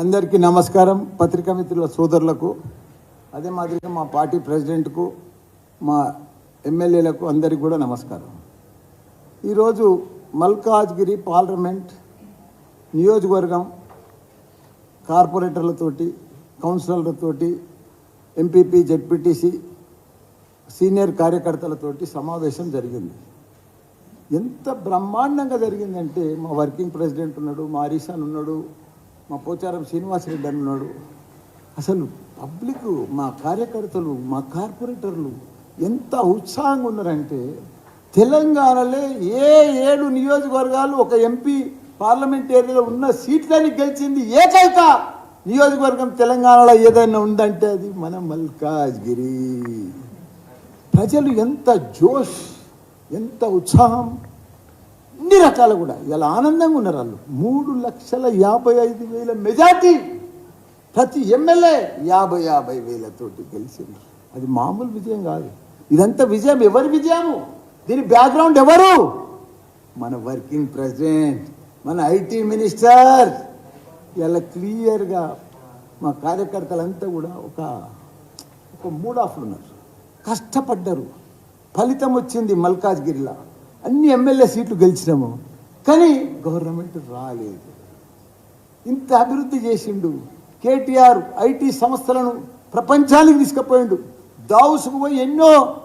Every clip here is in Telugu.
అందరికీ నమస్కారం. పత్రికా మిత్రుల సోదరులకు అదే మాదిరిగా మా పార్టీ ప్రెసిడెంట్కు మా ఎమ్మెల్యేలకు అందరికీ కూడా నమస్కారం. ఈరోజు మల్కాజ్గిరి పార్లమెంట్ నియోజకవర్గం కార్పొరేటర్లతోటి కౌన్సిలర్లతోటి ఎంపీపీ జెడ్పీటీసీ సీనియర్ కార్యకర్తలతోటి సమావేశం జరిగింది. ఎంత బ్రహ్మాండంగా జరిగిందంటే మా వర్కింగ్ ప్రెసిడెంట్ ఉన్నాడు మా హరీషాన్ ఉన్నాడు మా పోచారం శ్రీనివాసరెడ్డి రెడ్డి ఉన్నాడు. అసలు పబ్లిక్ మా కార్యకర్తలు మా కార్పొరేటర్లు ఎంత ఉత్సాహంగా ఉన్నారంటే తెలంగాణలో ఏ ఏడు నియోజకవర్గాలు ఒక ఎంపీ పార్లమెంట్ ఏరియాలో ఉన్న సీట్లని గెలిచింది ఏకైక నియోజకవర్గం తెలంగాణలో ఏదైనా ఉందంటే అది మన మల్కాజ్గిరి. ప్రజలు ఎంత జోష్ ఎంత ఉత్సాహం. అన్ని రకాలు కూడా. ఇలా ఆనందంగా ఉన్నారు వాళ్ళు. మూడు లక్షల యాభై ఐదు వేల మెజార్టీ ప్రతి ఎమ్మెల్యే యాభై యాభై వేలతోటి గెలిచింది అది మామూలు విజయం కాదు. ఇదంతా విజయం. ఎవరి విజయము? దీని బ్యాక్గ్రౌండ్ ఎవరు? మన వర్కింగ్ ప్రెసిడెంట్ మన ఐటీ మినిస్టర్. ఇలా క్లియర్గా మా కార్యకర్తలంతా కూడా ఒక ఒక మూడ్ ఆఫ్లు ఉన్నారు. కష్టపడ్డారు. ఫలితం వచ్చింది మల్కాజ్గిరిలో. అన్ని ఎమ్మెల్యే సీట్లు గెలిచినాము. కానీ గవర్నమెంట్ రాలేదు. ఇంత అభివృద్ధి చేసిండు. కేటీఆర్ ఐటీ సంస్థలను ప్రపంచానికి తీసుకుపోయిండు. దావుసుకు పోయి ఎన్నో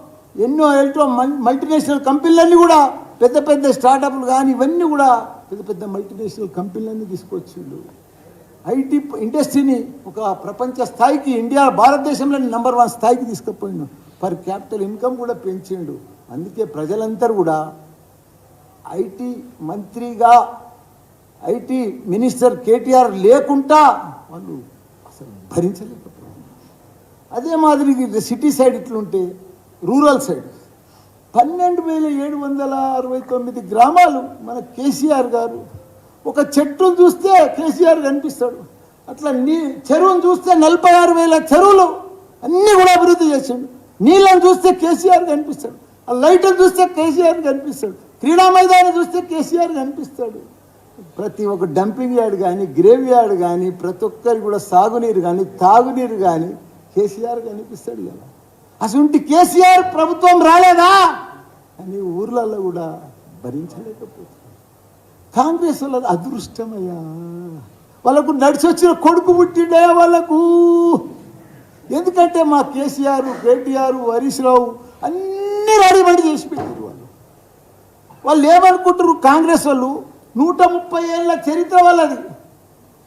ఎన్నో ఎల్టో మల్టీనేషనల్ కంపెనీలన్నీ కూడా పెద్ద పెద్ద స్టార్టప్లు కానీ ఇవన్నీ కూడా పెద్ద పెద్ద మల్టీనేషనల్ కంపెనీలన్నీ తీసుకొచ్చిండు. ఐటీ ఇండస్ట్రీని ఒక ప్రపంచ స్థాయికి ఇండియా భారతదేశంలో నెంబర్ వన్ స్థాయికి తీసుకుపోయిండు. పర్ క్యాపిటల్ ఇన్కమ్ కూడా పెంచిండు. అందుకే ప్రజలందరూ కూడా ఐటీ మంత్రిగా ఐటీ మినిస్టర్ కేటీఆర్ లేకుండా వాళ్ళు అసలు భరించలేకపోయారు అదే మాదిరి సిటీ సైడ్ ఇట్లుంటే రూరల్ సైడ్. పన్నెండు వేల ఏడు వందల అరవై తొమ్మిది గ్రామాలు మన కేసీఆర్ గారు. ఒక చెట్టును చూస్తే కేసీఆర్ కనిపిస్తాడు. అట్లా నీ చెరువును చూస్తే నలభై ఆరు వేల చెరువులు అన్నీ కూడా అభివృద్ధి చేసిండు. నీళ్ళని చూస్తే కేసీఆర్ కనిపిస్తాడు. ఆ లైట్ని చూస్తే కేసీఆర్ కనిపిస్తాడు. క్రీడా మైదానం చూస్తే కేసీఆర్ కనిపిస్తాడు. ప్రతి ఒక్క డంపింగ్ యార్డ్ కానీ గ్రేవ్ యార్డ్ కానీ ప్రతి ఒక్కరికి కూడా సాగునీరు కానీ తాగునీరు కానీ కేసీఆర్ కనిపిస్తాడు కదా. అసలు కేసీఆర్ ప్రభుత్వం రాలేదా అని ఊర్లలో కూడా భరించలేకపోతుంది కాంగ్రెస్ వాళ్ళ అదృష్టమయ్యా. వాళ్ళకు నడిచి వచ్చిన కొడుకు పుట్టిండే వాళ్ళకు. ఎందుకంటే మా కేసీఆర్ కేటీఆర్ హరీష్ రావు అన్ని రెడీమేడ్ చేసి పెట్టారు వాళ్ళు. వాళ్ళు ఏమనుకుంటారు కాంగ్రెస్ వాళ్ళు నూట ముప్పై ఏళ్ళ చరిత్ర వాళ్ళది.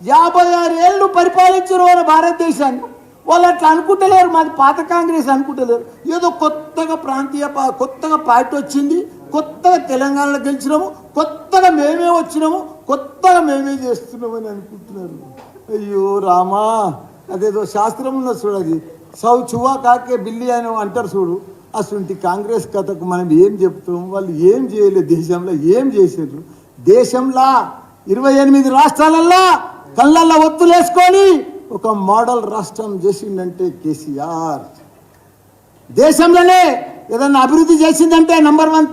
యాభై ఆరు ఏళ్ళు పరిపాలించరు వాళ్ళ భారతదేశాన్ని. వాళ్ళు అట్లా అనుకుంటలేరు. మాది పాత కాంగ్రెస్ అనుకుంటలేరు. ఏదో కొత్తగా ప్రాంతీయ కొత్తగా పార్టీ వచ్చింది. కొత్తగా తెలంగాణలో గెలిచినాము. కొత్తగా మేమే వచ్చినాము. కొత్తగా మేమే చేస్తున్నామని అనుకుంటున్నారు. అయ్యో రామా! అదేదో శాస్త్రం ఉన్న చూడది సౌ చువా కాకే బిల్లి అని అంటారు చూడు. అసలు కాంగ్రెస్ కథకు మనం ఏం చెప్తాం? వాళ్ళు ఏం చేయలేదు దేశంలో? ఏం చేసారు దేశంలో ఇరవై ఎనిమిది రాష్ట్రాలల్లో కళ్ళల్లో ఒత్తులేసుకొని ఒక మోడల్ రాష్ట్రం చేసిందంటే కేసీఆర్. దేశంలోనే ఏదన్నా అభివృద్ధి చేసిందంటే నంబర్ వన్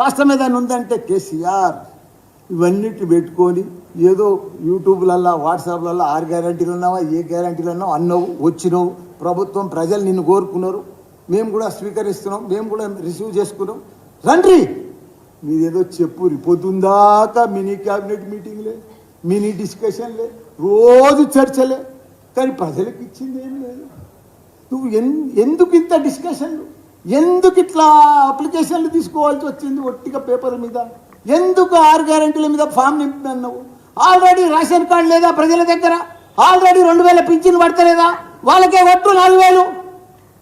రాష్ట్రం ఏదైనా ఉందంటే కేసీఆర్. ఇవన్నిటి పెట్టుకొని ఏదో యూట్యూబ్లల్లో వాట్సాప్లలో ఆరు గ్యారంటీలు ఉన్నావా ఏ గ్యారంటీలు ఉన్నావు అన్నావు వచ్చినావు ప్రభుత్వం ప్రజలు నిన్ను కోరుకున్నారు. మేము కూడా స్వీకరిస్తున్నాం మేము కూడా రిసీవ్ చేసుకున్నాం. రండి! మీదేదో చెప్పు పొద్దుందాకా మినీ క్యాబినెట్ మీటింగ్లే మినీ డిస్కషన్లే రోజు చర్చలే. కానీ ప్రజలకు ఇచ్చింది ఏం లేదు. నువ్వు ఎన్ ఎందుకు ఇంత డిస్కషన్లు ఎందుకు ఇట్లా అప్లికేషన్లు తీసుకోవాల్సి వచ్చింది ఒట్టిగా పేపర్ మీద? ఎందుకు ఆరు గ్యారెంటీల మీద ఫామ్ నింపినావు ఆల్రెడీ రేషన్ కార్డు లేదా ప్రజల దగ్గర? ఆల్రెడీ రెండు వేల పింఛన్ పడతలేదా? వాళ్ళకే ఒట్టు నాలుగు వేలు?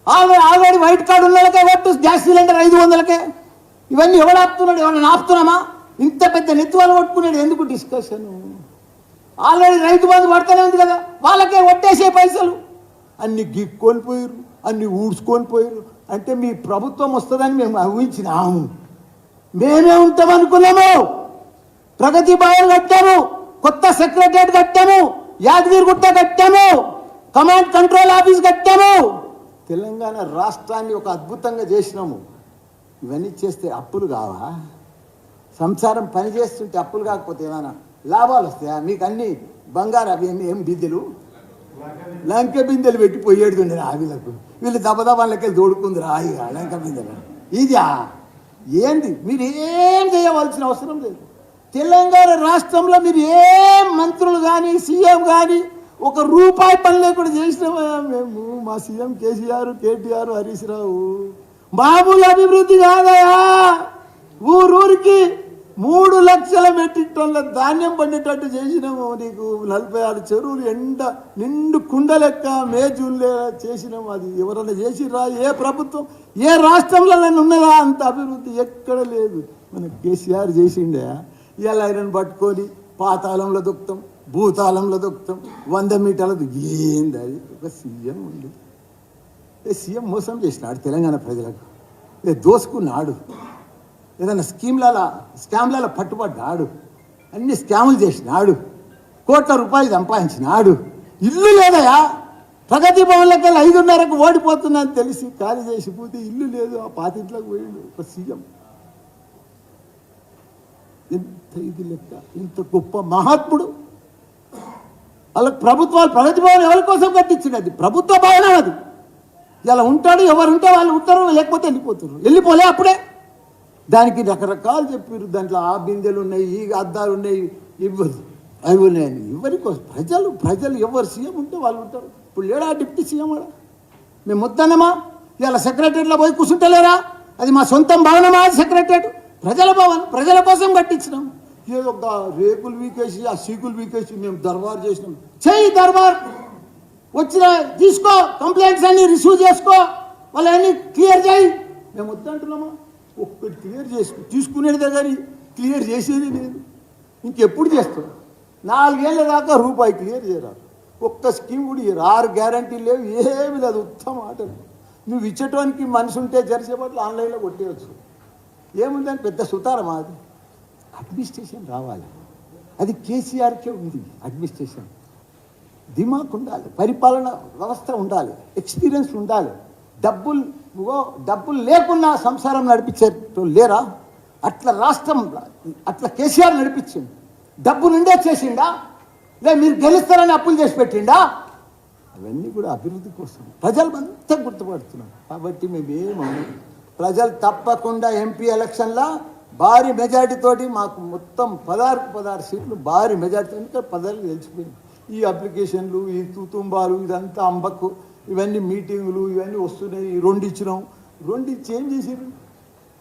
ఆల్రెడీ ఆల్రెడీ వైట్ కార్డు ఉన్న వట్టు గ్యాస్ సిలిండర్ ఐదు వందలకే. ఇవన్నీ ఎవడు ఆపుతున్నాడు? ఎవరైనా ఆపుతున్నామా? ఇంత పెద్ద నెత్తువాలు కొట్టుకున్నాడు. ఎందుకు డిస్కషన్ ఆల్రెడీ రైతు బంధు పడతానే ఉంది కదా. వాళ్ళకే వట్టేసే పైసలు. అన్ని గిక్కొని పోయారు అన్ని ఊడ్చుకొని పోయారు అంటే మీ ప్రభుత్వం వస్తుందని మేము ఊహించినాము మేమే ఉంటామనుకున్నాము ప్రగతి భవన్ కట్టాము. కొత్త సెక్రటరియట్ కట్టాము. యాదగిరిగుట్ట కట్టాము. కమాండ్ కంట్రోల్ ఆఫీస్ కట్టాము. తెలంగాణ రాష్ట్రాన్ని ఒక అద్భుతంగా చేసినాము. ఇవన్నీ చేస్తే అప్పులు కావా? సంసారం పని చేస్తుంటే అప్పులు కాకపోతే ఏమైనా లాభాలు వస్తాయా? మీకు అన్ని బంగారు అవి ఏం- ఏం బిందెలు? లంక బిందెలు పెట్టి పోయేడు ఆ వీళ్ళకు. వీళ్ళు దబదబాలకి తోడుకుందిరా ఇక లంక బిందెలు. ఇదా ఏంది? మీరు ఏం చేయవలసిన అవసరం లేదు. తెలంగాణ రాష్ట్రంలో మీరు ఏం మంత్రులు కానీ సీఎం కానీ ఒక రూపాయి పని లేకుండా చేసినామా మేము? మా సీఎం కేసీఆర్ కేటీఆర్ హరీష్ రావు. మామూలు అభివృద్ధి కాదయా ఊరూరికి మూడు లక్షల మెట్రిక్ టన్నుల ధాన్యం పండేటట్టు చేసినాము నీకు. నలభై ఆరు చెరువులు ఎండ నిండు కుండ లెక్క మే జూన్లే చేసినాము. అది ఎవరైనా చేసిరా ఏ ప్రభుత్వం? ఏ రాష్ట్రంలో ఉన్నదా? అంత అభివృద్ధి ఎక్కడ లేదు. మన కేసీఆర్ చేసిండే. ఇలా ఆయన పట్టుకొని పాతాళంలో దొక్కుతాం భూతాళంలో దొక్కుతాం. వంద మీటర్ల ఏంది అది? ఒక సీఎం ఉంది. సీఎం మోసం చేసినాడు తెలంగాణ ప్రజలకు. లేదు దోసుకున్నాడు. ఏదైనా స్కీమ్లల స్కామ్లలో పట్టుబడ్డాడు. అన్ని స్కాములు చేసినాడు. కోట్ల రూపాయలు సంపాదించినాడు. ఇల్లు లేదయా? ప్రగతి భవన్లకి ఐదున్నరకు ఓడిపోతుందని తెలిసి ఖాళీ చేసి పోతే ఇల్లు లేదు. ఆ పాతింట్లోకి పోయిండు ఒక సీఎం. ఎంత ఇది లెక్క? ఇంత గొప్ప మహాత్ముడు. వాళ్ళకి ప్రభుత్వాలు ప్రగతి భవన్ ఎవరి కోసం కట్టించింది అది? ప్రభుత్వ భవనం అది. ఇలా ఉంటాడు ఎవరు ఉంటే వాళ్ళు ఉంటారు లేకపోతే వెళ్ళిపోతున్నారు. వెళ్ళిపోలే అప్పుడే. దానికి రకరకాలు చెప్పారు. దాంట్లో ఆ బిందెలు ఉన్నాయి ఈ అద్దాలు ఉన్నాయి ఇవ్వదు. అవి ఉన్నాయని ఎవరి కోసం? ప్రజలు ప్రజలు ఎవరు సీఎం ఉంటే వాళ్ళు ఉంటారు. ఇప్పుడు లేడా డిప్యూటీ సీఎం కూడా మేము వద్దనమా ఇలా సెక్రటరీలో పోయి కూర్చుంటలేరా? అది మా సొంతం భవనమా అది సెక్రటరేట్ ప్రజల భవన్ ప్రజల కోసం కట్టించినాం ఏదో ఒక రేకులు వీకేసి ఆ సీకులు వీకేసి మేము దర్బార్ చేసినాం. చెయ్యి దర్బార్! వచ్చిన తీసుకో కంప్లైంట్స్ అన్ని రిసీవ్ చేసుకో వాళ్ళని క్లియర్ చేయి. మేము వద్దంటున్నామా ఒక్కటి క్లియర్ చేసుకో తీసుకునేదే కానీ క్లియర్ చేసేది లేదు. ఇంకెప్పుడు చేస్తాం? నాలుగేళ్ళ దాకా రూపాయి క్లియర్ చేయరాదు. ఒక్క స్కీమ్ కూడా ఆరు గ్యారంటీ లేవు ఏమి లేదు. ఉత్తమ ఆటలు నువ్వు ఇచ్చేటానికి మనిషి ఉంటే జరిసేపట్లు ఆన్లైన్లో కొట్టేయచ్చు. ఏముందని పెద్ద సుతారం అది? అడ్మినిస్ట్రేషన్ రావాలి. అది కేసీఆర్కే ఉంది అడ్మినిస్ట్రేషన్. దిమాక్ ఉండాలి పరిపాలన వ్యవస్థ ఉండాలి ఎక్స్పీరియన్స్ ఉండాలి. డబ్బులు ఓ డబ్బులు లేకున్నా సంసారం నడిపించేటో లేరా? అట్లా రాష్ట్రం అట్లా కేసీఆర్ నడిపించింది డబ్బు నుండే చేసిండా? లే మీరు గెలుస్తారని అప్పులు చేసి పెట్టిండా? అవన్నీ కూడా అభివృద్ధి కోసం. ప్రజలు అంతా గుర్తుపడుతున్నారు. కాబట్టి మేమేమో ప్రజలు తప్పకుండా ఎంపీ ఎలక్షన్లో భారీ మెజార్టీతోటి మాకు మొత్తం పదహారు పదహారు సీట్లు భారీ మెజార్టీ ఇంకా పదహారు గెలిచిపోయింది. ఈ అప్లికేషన్లు ఈ తుతుంబాలు ఇదంతా అంబక్కు ఇవన్నీ మీటింగులు ఇవన్నీ వస్తున్నాయి రెండు ఇచ్చినాం. రెండు ఇచ్చి ఏం చేసారు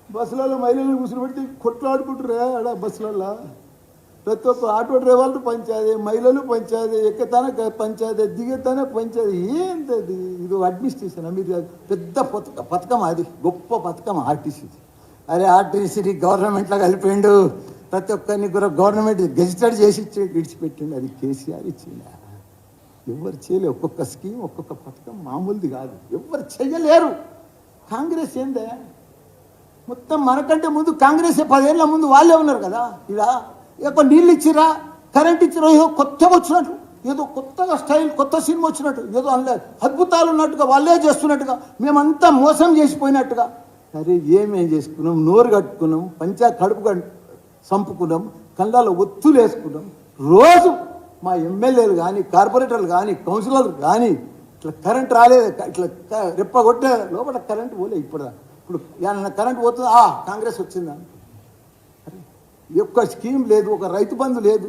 బస్సులలో మహిళలు కూర్చోబెట్టి కొట్లాడుకుంటారే ఆడ బస్సులలో ప్రతి ఒక్క ఆటో డ్రైవర్లు పంచాదే మహిళలు పంచాదే ఎక్కతానే పంచాదే దిగతానే పంచాదే ఏంటది? ఇది అడ్మినిస్ట్రేషన్ మీరు పెద్ద పథక పథకం అది. గొప్ప పథకం ఆర్టీసీ అరే ఆర్టీసీ గవర్నమెంట్లో కలిపిండు. ప్రతి ఒక్కరిని కూడా గవర్నమెంట్ గెజిటెడ్ చేసి ఇచ్చి విడిచిపెట్టిండు. అది కేసీఆర్ ఇచ్చిండ. ఎవరు చేయలేరు ఒక్కొక్క స్కీమ్ ఒక్కొక్క పథకం మామూలుది కాదు. ఎవరు చేయలేరు కాంగ్రెస్ ఏందే? మొత్తం మనకంటే ముందు కాంగ్రెస్ పదేళ్ళ ముందు వాళ్ళే ఉన్నారు కదా. ఇలా ఒక నీళ్ళు ఇచ్చిరా? కరెంట్ ఇచ్చిరా? ఏదో కొత్తగా వచ్చినట్టు. ఏదో కొత్తగా స్టైల్ కొత్త సినిమా వచ్చినట్టు. ఏదో అనలేదు అద్భుతాలు ఉన్నట్టుగా వాళ్ళే చేస్తున్నట్టుగా మేమంతా మోసం చేసిపోయినట్టుగా. సరే ఏమేం చేసుకున్నాం? నోరు కట్టుకున్నాం పంచా కడుపు సంపుకున్నాం కళ్ళలో ఒత్తులు వేసుకున్నాం. రోజు మా ఎమ్మెల్యేలు కానీ కార్పొరేటర్లు కానీ కౌన్సిలర్లు కానీ ఇట్లా కరెంట్ రాలేదు ఇట్లా క- రెప్ప కొట్టే లోపల కరెంట్ పోలే ఇప్పుడు ఇప్పుడు ఏమన్నా కరెంట్ పోతుందా? ఆ, కాంగ్రెస్ వచ్చిందా? ఒక్క స్కీమ్ లేదు ఒక రైతు బంధు లేదు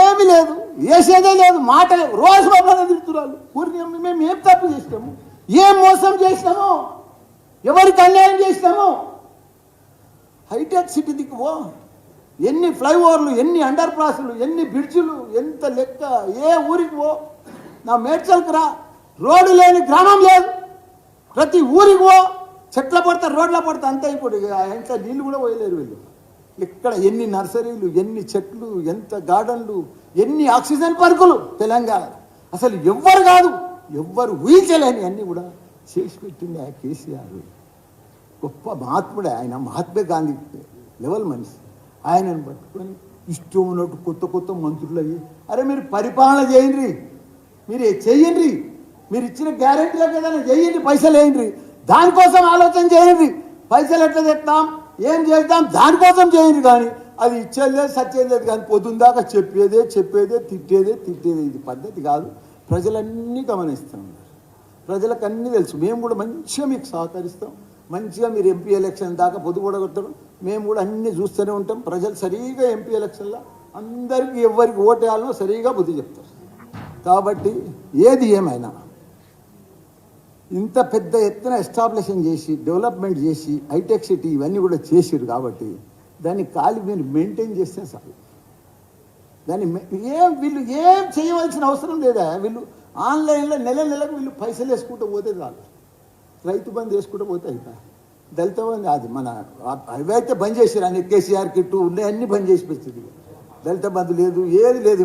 ఏమీ లేదు వేసేదే లేదు మాట రోజు బాబు తిడుతున్నారు. ఊరికి మేము ఏం తప్పు చేసినాము? ఏం మోసం చేసినాము? ఎవరికి అన్యాయం చేసినాము హైటెక్ సిటీ దిక్కు పో. ఎన్ని ఫ్లైఓవర్లు ఎన్ని అండర్ పాస్లు ఎన్ని బ్రిడ్జిలు ఎంత లెక్క ఏ ఊరికి పో. నా మేడ్చల్కి రా. రోడ్డు లేని గ్రామం లేదు. ప్రతి ఊరికి పో. చెట్ల పడతా రోడ్ల పడతా అంతే ఇప్పుడు ఇక నీళ్ళు కూడా పోయలేరు వీళ్ళు. ఇక్కడ ఎన్ని నర్సరీలు ఎన్ని చెట్లు ఎంత గార్డెన్లు ఎన్ని ఆక్సిజన్ పార్కులు తెలంగాణ అసలు ఎవ్వరు కాదు ఎవ్వరు ఊహించలేని అన్నీ కూడా. చేసి పెట్టింది ఆ కేసీఆర్. గొప్ప మహాత్ముడే ఆయన మహాత్మా గాంధీ లెవెల్ మనిషి. ఆయనను పట్టుకొని ఇష్టం ఉన్నట్టు కొత్త కొత్త మంత్రులు అవి అరే మీరు పరిపాలన చేయండి మీరు చెయ్యండి మీరు ఇచ్చిన గ్యారెంటీలకు ఏదైనా చేయండి పైసలు వేయండి దానికోసం ఆలోచన చేయండి పైసలు ఎట్లా తెస్తాం ఏం చేద్దాం దానికోసం చేయండి కానీ అది ఇచ్చేది లేదు సచ్చేది లేదు కానీ పొద్దుందాకా చెప్పేదే చెప్పేదే తిట్టేదే తిట్టేదే ఇది పద్ధతి కాదు. ప్రజలన్నీ గమనిస్తూ ఉన్నారు. ప్రజలకు అన్నీ తెలుసు. మేము కూడా మంచిగా మీకు సహకరిస్తాం. మంచిగా మీరు ఎంపీ ఎలక్షన్ దాకా పొద్దు కూడా కొట్టడం మేము కూడా అన్నీ చూస్తూనే ఉంటాం. ప్రజలు సరిగా ఎంపీ ఎలక్షన్లో అందరికీ ఎవరికి ఓటేయాలనో సరిగా బుద్ధి చెప్తారు. కాబట్టి ఏది ఏమైనా ఇంత పెద్ద ఎత్తున ఎస్టాబ్లిషన్ చేసి డెవలప్మెంట్ చేసి హైటెక్ సిటీ ఇవన్నీ కూడా చేసిరు కాబట్టి దాన్ని ఖాళీ మీరు మెయింటైన్ చేస్తే చాలు. దాన్ని ఏం వీళ్ళు ఏం చేయవలసిన అవసరం లేదా? వీళ్ళు ఆన్లైన్లో నెల నెలకు వీళ్ళు పైసలు వేసుకుంటూ పోతే చాలు. రైతు బంద్ వేసుకుంటూ పోతే అయిపోయి దళిత బంధు అది మన అవైతే బంద్ చేశారు అన్ని కేసీఆర్ కిట్టు ఉన్నాయన్నీ బంద్ చేసి పెట్టింది దళిత బంధు లేదు ఏది లేదు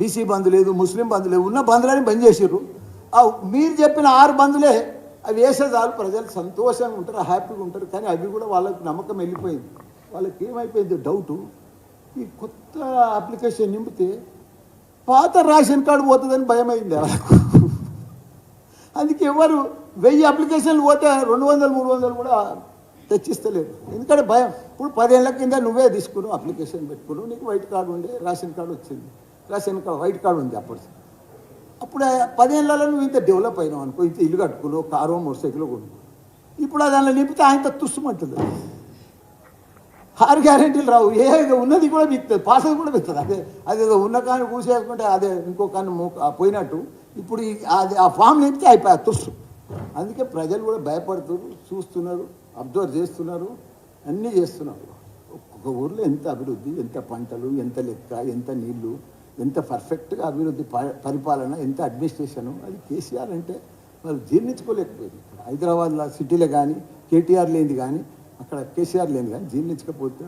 బీసీ బంధు లేదు ముస్లిం బంధు లేదు ఉన్న బంధులని బంద్ చేసారు మీరు చెప్పిన ఆరు బంధులే అవి వేసే చాలు ప్రజలు సంతోషంగా ఉంటారు హ్యాపీగా ఉంటారు కానీ అవి కూడా వాళ్ళకి నమ్మకం వెళ్ళిపోయింది. వాళ్ళకి ఏమైపోయింది డౌటు. ఈ కొత్త అప్లికేషన్ నింపితే పాత రేషన్ కార్డు పోతుందని భయం అయింది వాళ్ళకు అందుకే ఎవరు వెయ్యి అప్లికేషన్లు పోతే రెండు వందలు మూడు వందలు కూడా తెచ్చిస్తలేదు. ఎందుకంటే భయం. ఇప్పుడు పదేళ్ళ కింద నువ్వే తీసుకున్నావు అప్లికేషన్ పెట్టుకున్నావు నీకు వైట్ కార్డు ఉండే రేషన్ కార్డు వచ్చింది. రేషన్ కార్డు వైట్ కార్డు ఉంది అప్పుడు అప్పుడు పదేళ్ళలో నువ్వు ఇంత డెవలప్ అయినావు అనుకో ఇంత ఇల్లు కట్టుకున్నావు కారు మోటార్ సైకిల్ కొనుక్కో ఇప్పుడు దానిలో నింపితే ఆయన తుస్సుమంటుంది ఆరు గ్యారెంటీలు రావు. ఏ ఉన్నది కూడా బిక్తుంది పాసది కూడా బిక్తుంది అదే అదేదో ఉన్న కాని కూసేసుకుంటే అదే ఇంకో కాని మూ- పోయినట్టు. ఇప్పుడు అది ఆ ఫామ్ నింపితే అయిపోయా తుస్సు అందుకే ప్రజలు కూడా భయపడుతున్నారు చూస్తున్నారు అబ్జర్వ్ చేస్తున్నారు అన్నీ చేస్తున్నారు. ఒక్కొక్క ఊర్లో ఎంత అభివృద్ధి ఎంత పంటలు ఎంత లెక్క ఎంత నీళ్ళు ఎంత పర్ఫెక్ట్గా అభివృద్ధి పరిపాలన ఎంత అడ్మినిస్ట్రేషను అది కేసీఆర్ అంటే వాళ్ళు జీర్ణించుకోలేకపోయింది. హైదరాబాద్లో సిటీలో కానీ కేటీఆర్ లేనిది కానీ అక్కడ కేసీఆర్ లేని కానీ జీర్ణించకపోతే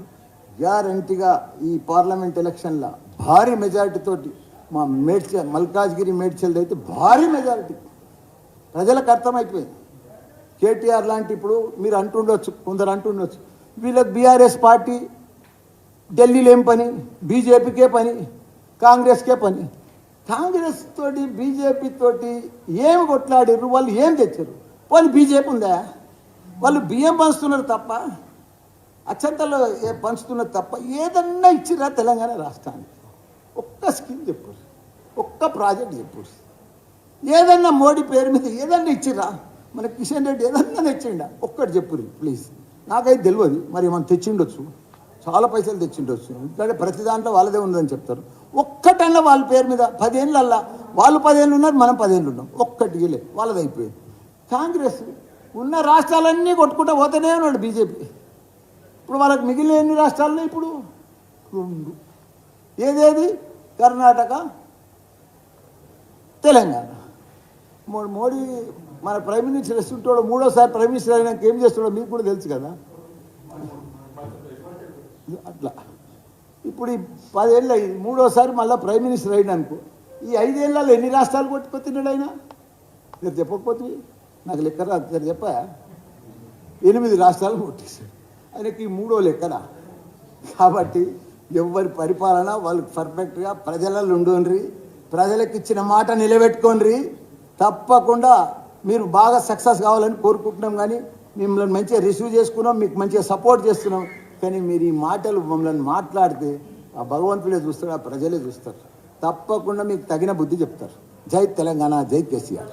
గ్యారంటీగా ఈ పార్లమెంట్ ఎలక్షన్లో భారీ మెజారిటీ మా మేడ్చల్ మల్కాజ్గిరి మేడ్చల్ది అయితే భారీ మెజారిటీ. ప్రజలకు అర్థమైపోయింది. కేటీఆర్ లాంటి ఇప్పుడు మీరు అంటుండొచ్చు కొందరు అంటుండొచ్చు. వీళ్ళకి బీఆర్ఎస్ పార్టీ ఢిల్లీలో ఏం పని బీజేపీకే పని కాంగ్రెస్కే పని. కాంగ్రెస్ తోటి బీజేపీ తోటి ఏమి కొట్లాడిర్రు? వాళ్ళు ఏం తెచ్చారు? పోనీ బీజేపీ ఉందా? వాళ్ళు బియ్యం పంచుతున్నారు తప్ప అచ్చంతలో ఏ పంచుతున్నారు తప్ప ఏదన్నా ఇచ్చిరా తెలంగాణ రాష్ట్రానికి. ఒక్క స్కీమ్ చెప్పారు ఒక్క ప్రాజెక్ట్ చెప్పు ఏదన్నా మోడీ పేరు మీద ఏదన్నా ఇచ్చిరా మన కిషన్ రెడ్డి ఏదన్నా తెచ్చిండా? ఒక్కటి చెప్పు ప్లీజ్ నాకైతే తెలియదు మరి మనం తెచ్చిండొచ్చు? చాలా పైసలు తెచ్చిండొచ్చు. ఎందుకంటే ప్రతి దాంట్లో వాళ్ళదే ఉందని చెప్తారు. ఒక్కటన్నా వాళ్ళ పేరు మీద పదేళ్ళల్లా వాళ్ళు పదేళ్ళు ఉన్నారు మనం పదేళ్ళు ఉన్నాం. ఒక్కటి లేదు వాళ్ళది అయిపోయింది కాంగ్రెస్ ఉన్న రాష్ట్రాలన్నీ కొట్టుకుంటూ పోతేనే ఉన్నాడు బీజేపీ. ఇప్పుడు వాళ్ళకి మిగిలిన ఎన్ని రాష్ట్రాల్లో ఇప్పుడు? రెండు. ఏదేది? కర్ణాటక తెలంగాణ. మో- మోడీ మన ప్రైమ్ మినిస్టర్ ఇస్తుంటాడు మూడోసారి ప్రైమ్ మినిస్టర్ అయినాక ఏం చేస్తాడో మీకు కూడా తెలుసు కదా. అట్లా. ఇప్పుడు ఈ పదేళ్ళు అయింది మూడోసారి మళ్ళీ ప్రైమ్ మినిస్టర్ అయినా అనుకో ఈ ఐదేళ్ళలో ఎన్ని రాష్ట్రాలు కొట్టుకొచ్చినాడు ఆయన? మీరు చెప్పకపోతే నాకు లెక్క రాదు సరే చెప్ప ఎనిమిది రాష్ట్రాలు కొట్టేశాడు ఆయనకి మూడో లెక్కన. కాబట్టి ఎవరి పరిపాలన వాళ్ళు పర్ఫెక్ట్గా ప్రజలలో ఉండుండ్రి ప్రజలకు ఇచ్చిన మాట నిలబెట్టుకోండి తప్పకుండా మీరు బాగా సక్సెస్ కావాలని కోరుకుంటున్నాం కానీ మిమ్మల్ని మంచిగా రిసీవ్ చేసుకున్నాం మీకు మంచిగా సపోర్ట్ చేస్తున్నాం. కానీ మీరు ఈ మాటలు మమ్మల్ని మాట్లాడితే ఆ భగవంతుడే చూస్తారు ఆ ప్రజలే చూస్తారు. తప్పకుండా మీకు తగిన బుద్ధి చెప్తారు. జై తెలంగాణ జై కేసీఆర్.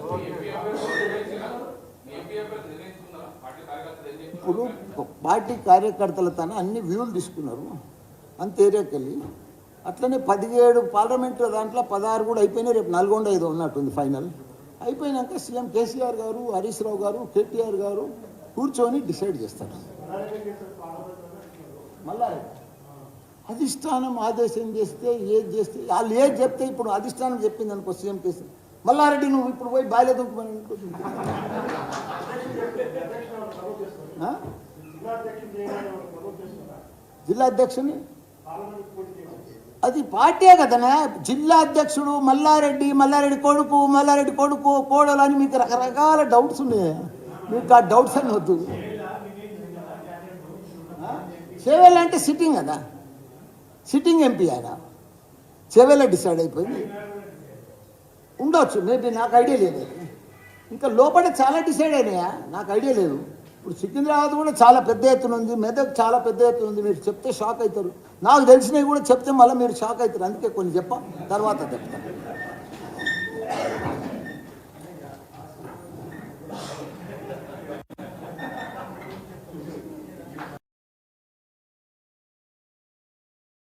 ఇప్పుడు పార్టీ కార్యకర్తల తన అన్ని వ్యూలు తీసుకున్నారు. అంత ఏరియాకి వెళ్ళి అట్లనే పదిహేడు పార్లమెంటు దాంట్లో పదహారు కూడా అయిపోయినాయి. రేపు నల్గొండ ఏదో ఉన్నట్టుంది ఫైనల్. అయిపోయినాక సీఎం కేసీఆర్ గారు హరీష్ రావు గారు కేటీఆర్ గారు కూర్చొని డిసైడ్ చేస్తారు. మళ్ళా అధిష్టానం ఆదేశం చేస్తే ఏది చేస్తే వాళ్ళు ఏది చెప్తే ఇప్పుడు అధిష్టానం చెప్పింది అనుకో సీఎం కేసీఆర్. మల్లారెడ్డి నువ్వు ఇప్పుడు పోయి బాల్య ఆ? జిల్లా అధ్యక్షుని? అది పార్టీయే కదనా? జిల్లా అధ్యక్షుడు మల్లారెడ్డి మల్లారెడ్డి కొడుకు మల్లారెడ్డి కొడుకు కోడలు అని మీకు రకరకాల డౌట్స్ ఉన్నాయి. మీకు ఆ డౌట్స్ అని వద్దు. చేవేళ్ళ అంటే సిట్టింగ్ కదా? సిట్టింగ్ ఎంపీ ఆయన చేవేళ్ళ డిసైడ్ అయిపోయింది. ఉండొచ్చు. మేబీ నాకు ఐడియా లేదు. ఇంకా లోపల చాలా డిసైడ్ అయినాయా? నాకు ఐడియా లేదు. ఇప్పుడు సికింద్రాబాద్ కూడా చాలా పెద్ద ఎత్తున ఉంది. మెదక్ చాలా పెద్ద ఎత్తున ఉంది. మీరు చెప్తే షాక్ అవుతారు. నాకు తెలిసినవి కూడా చెప్తే మళ్ళీ మీరు షాక్ అవుతారు. అందుకే కొన్ని చెప్ప. తర్వాత చెప్తాను